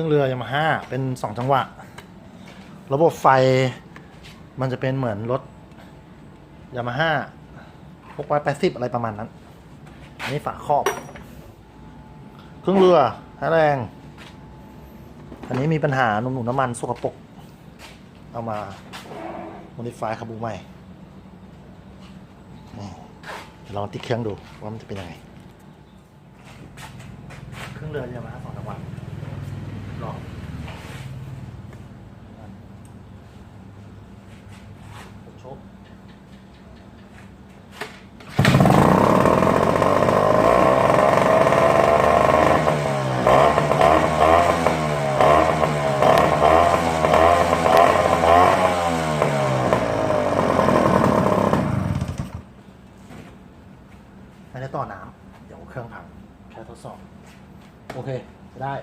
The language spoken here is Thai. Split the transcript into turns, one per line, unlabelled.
รื่องเรือยามาฮ่าเป็นสองจังหวะ ระบบไฟมันจะเป็นเหมือนรถยามาฮ่าพกไว้แปสิบอะไรประมาณนั้น อันนี้ฝาครอบ เครื่องเรือแรง อันนี้มีปัญหาหนุ่มๆน้ำมันสกปรกเอามา modify คาบูใหม่นี่เดี๋ยวลองติดเครื่องดูว่ามันจะเป็นยังไง เครื่องเรือยามาฮ่าสองจังหวะ ไม่ได้ต่อน้ำเดี๋ยวเครื่องพังแค่ทดสอบ โอเค ได้